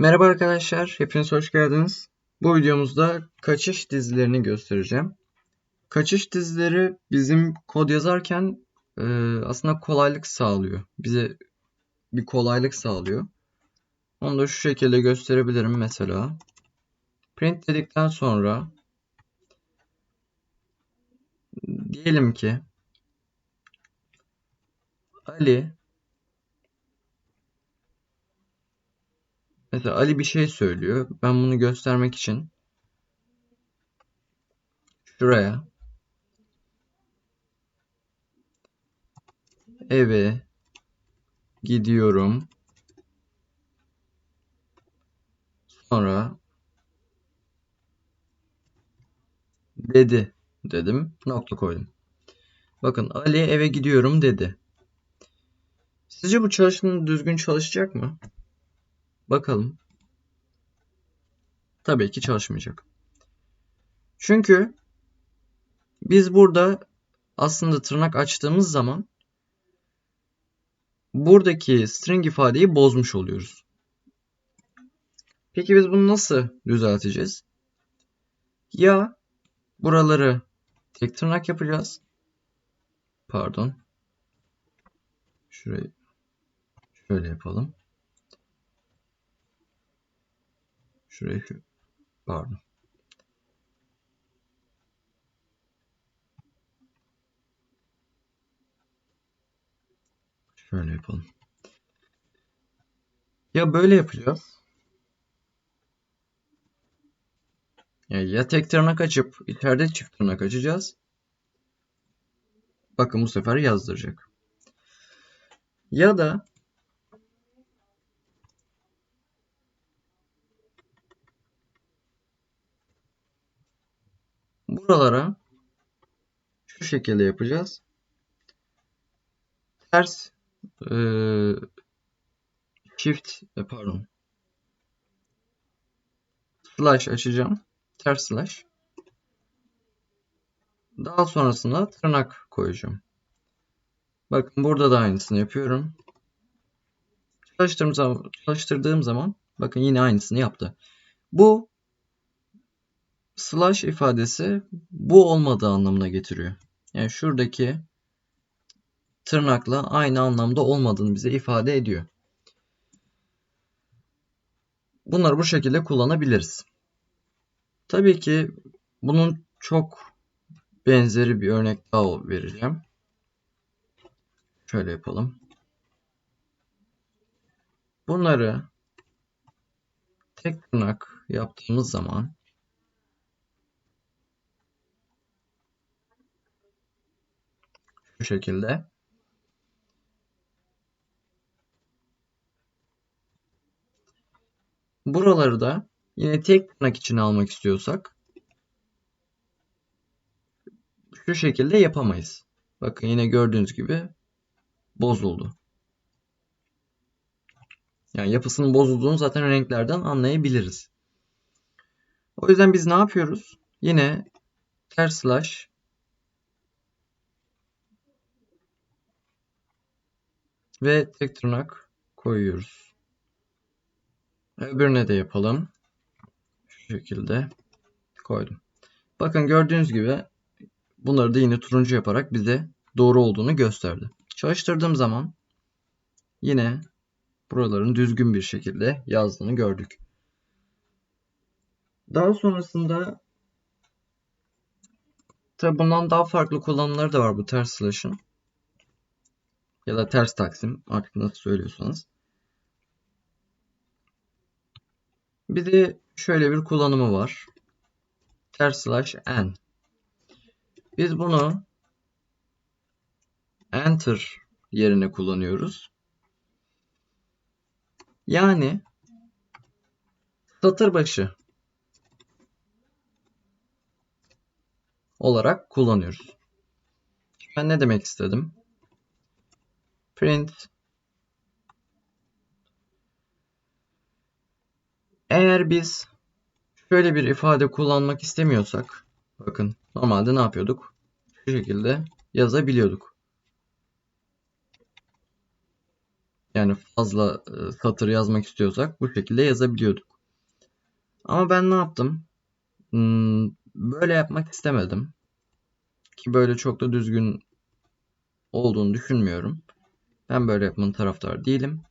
Merhaba arkadaşlar, hepiniz hoş geldiniz. Bu videomuzda kaçış dizilerini göstereceğim. Kaçış dizileri bizim kod yazarken e, aslında kolaylık sağlıyor. Bize bir kolaylık sağlıyor. Onu da şu şekilde gösterebilirim mesela. Print dedikten sonra diyelim ki Ali Mesela Ali bir şey söylüyor. Ben bunu göstermek için şuraya eve gidiyorum. Sonra dedi dedim. Nokta koydum. Bakın Ali eve gidiyorum dedi. Sizce bu çalışma düzgün çalışacak mı? Bakalım. Tabii ki çalışmayacak. Çünkü biz burada aslında tırnak açtığımız zaman buradaki string ifadeyi bozmuş oluyoruz. Peki biz bunu nasıl düzelteceğiz? Ya buraları tek tırnak yapacağız. Pardon. Şurayı şöyle yapalım. Şurayı şu pardon. Şöyle yapalım. Ya böyle yapacağız. Ya, ya tek tırnak açıp içeride çift tırnak açacağız. Bakın bu sefer yazdıracak. Ya da buralara şu şekilde yapacağız. Ters e, shift e, pardon slash açacağım. Ters slash. Daha sonrasında tırnak koyacağım. Bakın burada da aynısını yapıyorum. Çalıştırdığım zaman, çalıştırdığım zaman bakın yine aynısını yaptı. Bu slash ifadesi bu olmadığı anlamına getiriyor. Yani şuradaki tırnakla aynı anlamda olmadığını bize ifade ediyor. Bunları bu şekilde kullanabiliriz. Tabii ki bunun çok benzeri bir örnek daha vereceğim. Şöyle yapalım. Bunları tek tırnak yaptığımız zaman şekilde buraları da yine tek tırnak içine almak istiyorsak şu şekilde yapamayız. Bakın yine gördüğünüz gibi bozuldu. Yani yapısının bozulduğunu zaten renklerden anlayabiliriz. O yüzden biz ne yapıyoruz? Yine ters slash ve tek tırnak koyuyoruz. Öbürüne de yapalım. Şu şekilde koydum. Bakın gördüğünüz gibi bunları da yine turuncu yaparak bize doğru olduğunu gösterdi. Çalıştırdığım zaman yine buraların düzgün bir şekilde yazdığını gördük. Daha sonrasında tabi bundan daha farklı kullanımları da var bu ters slash'ın. Ya da ters taksim artık nasıl söylüyorsanız. Bir de şöyle bir kullanımı var. Ters slash n. Biz bunu enter yerine kullanıyoruz. Yani satır başı olarak kullanıyoruz. Ben ne demek istedim? Print Eğer biz şöyle bir ifade kullanmak istemiyorsak bakın normalde ne yapıyorduk? Şu şekilde yazabiliyorduk. Yani fazla e, satır yazmak istiyorsak bu şekilde yazabiliyorduk. Ama ben ne yaptım? Hmm, böyle yapmak istemedim. Ki böyle çok da düzgün olduğunu düşünmüyorum. Ben böyle yapmanın taraftarı değilim.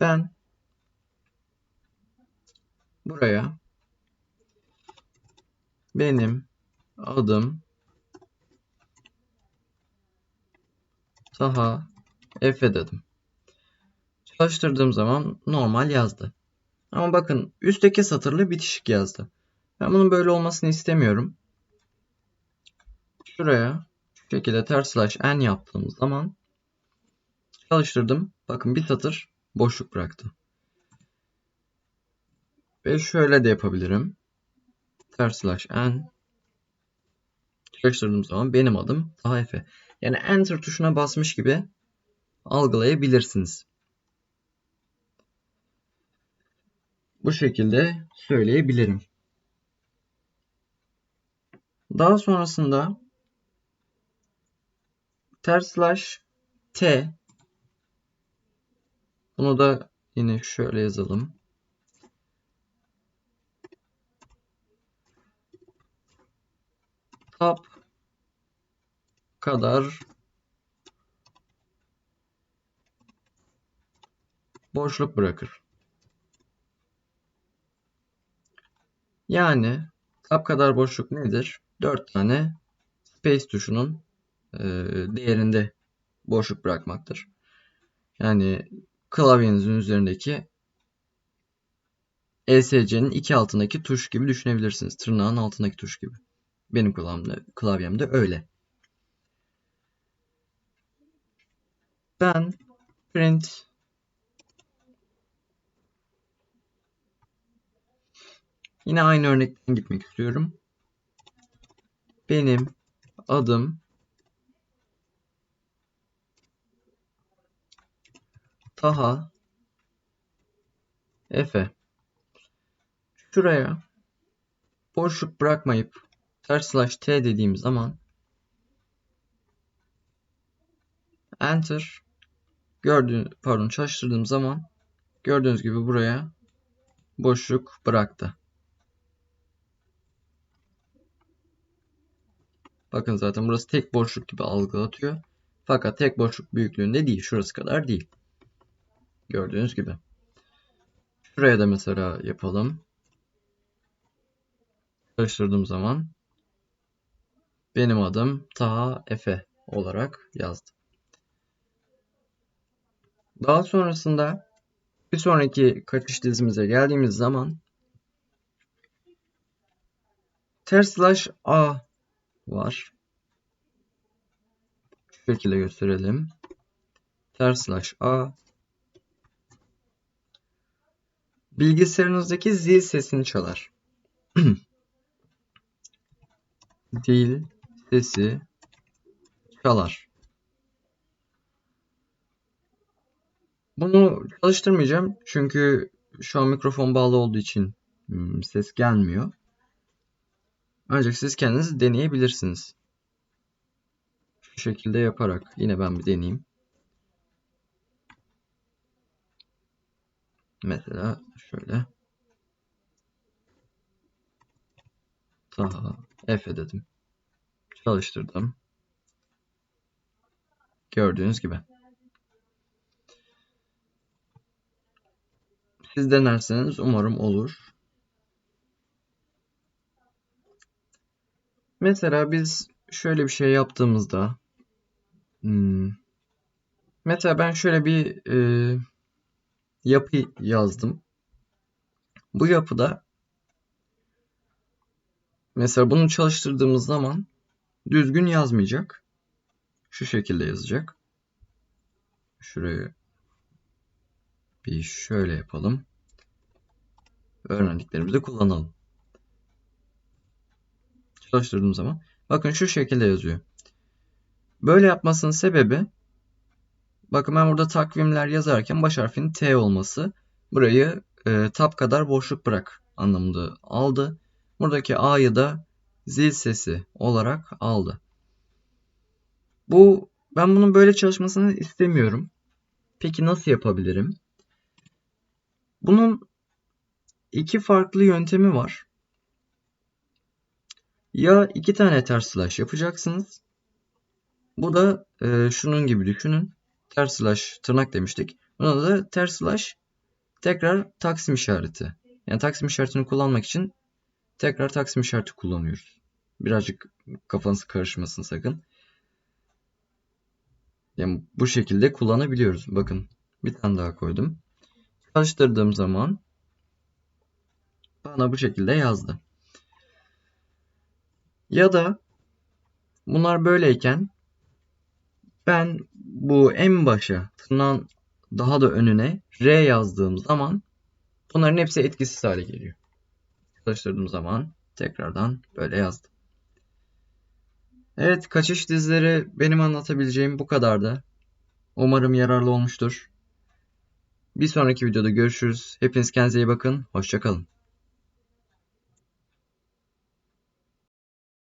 Ben buraya benim adım Taha Efe dedim. Çalıştırdığım zaman normal yazdı. Ama bakın üstteki satırlı bitişik yazdı. Ben bunun böyle olmasını istemiyorum. Şuraya şu şekilde ters slash n yaptığım zaman çalıştırdım. Bakın bir satır boşluk bıraktı. Ve şöyle de yapabilirim. Ters slash n çalıştırdığım zaman benim adım Taha Efe. Yani enter tuşuna basmış gibi algılayabilirsiniz. Bu şekilde söyleyebilirim. Daha sonrasında ters slash t bunu da yine şöyle yazalım. Tab kadar boşluk bırakır. Yani tab kadar boşluk nedir? 4 tane space tuşunun e, değerinde boşluk bırakmaktır. Yani klavyenizin üzerindeki ESC'nin iki altındaki tuş gibi düşünebilirsiniz. Tırnağın altındaki tuş gibi. Benim klavyemde, klavyemde öyle. Ben print Yine aynı örnekten gitmek istiyorum. Benim adım Taha Efe. Şuraya boşluk bırakmayıp ters slash t dediğim zaman enter gördüğün pardon çalıştırdığım zaman gördüğünüz gibi buraya boşluk bıraktı. Bakın zaten burası tek boşluk gibi algılatıyor. Fakat tek boşluk büyüklüğünde değil. Şurası kadar değil. Gördüğünüz gibi. Şuraya da mesela yapalım. Çalıştırdığım zaman benim adım Taha Efe olarak yazdım. Daha sonrasında bir sonraki kaçış dizimize geldiğimiz zaman ters slash A var. Şu şekilde gösterelim. Ters slash A bilgisayarınızdaki zil sesini çalar. Zil sesi çalar. Bunu çalıştırmayacağım çünkü şu an mikrofon bağlı olduğu için hmm, ses gelmiyor. Ancak siz kendiniz deneyebilirsiniz. Şu şekilde yaparak yine ben bir deneyeyim. Mesela şöyle. Taha F dedim. Çalıştırdım. Gördüğünüz gibi. Siz denerseniz umarım olur. Mesela biz şöyle bir şey yaptığımızda hmm, mesela ben şöyle bir e, yapı yazdım. Bu yapıda mesela bunu çalıştırdığımız zaman düzgün yazmayacak. Şu şekilde yazacak. Şurayı bir şöyle yapalım. Öğrendiklerimizi kullanalım çalıştırdığım zaman bakın şu şekilde yazıyor. Böyle yapmasının sebebi bakın ben burada takvimler yazarken baş harfinin T olması burayı e, tab kadar boşluk bırak anlamında aldı. Buradaki A'yı da zil sesi olarak aldı. Bu ben bunun böyle çalışmasını istemiyorum. Peki nasıl yapabilirim? Bunun iki farklı yöntemi var. Ya iki tane ters slash yapacaksınız. Bu da e, şunun gibi düşünün. Ters slash tırnak demiştik. Buna da ters slash tekrar taksim işareti. Yani taksim işaretini kullanmak için tekrar taksim işareti kullanıyoruz. Birazcık kafanız karışmasın sakın. Yani bu şekilde kullanabiliyoruz. Bakın bir tane daha koydum. Çalıştırdığım zaman bana bu şekilde yazdı. Ya da bunlar böyleyken ben bu en başa tırnağın daha da önüne R yazdığım zaman bunların hepsi etkisiz hale geliyor. Çalıştırdığım zaman tekrardan böyle yazdım. Evet kaçış dizleri benim anlatabileceğim bu kadardı. Umarım yararlı olmuştur. Bir sonraki videoda görüşürüz. Hepiniz kendinize iyi bakın. Hoşçakalın.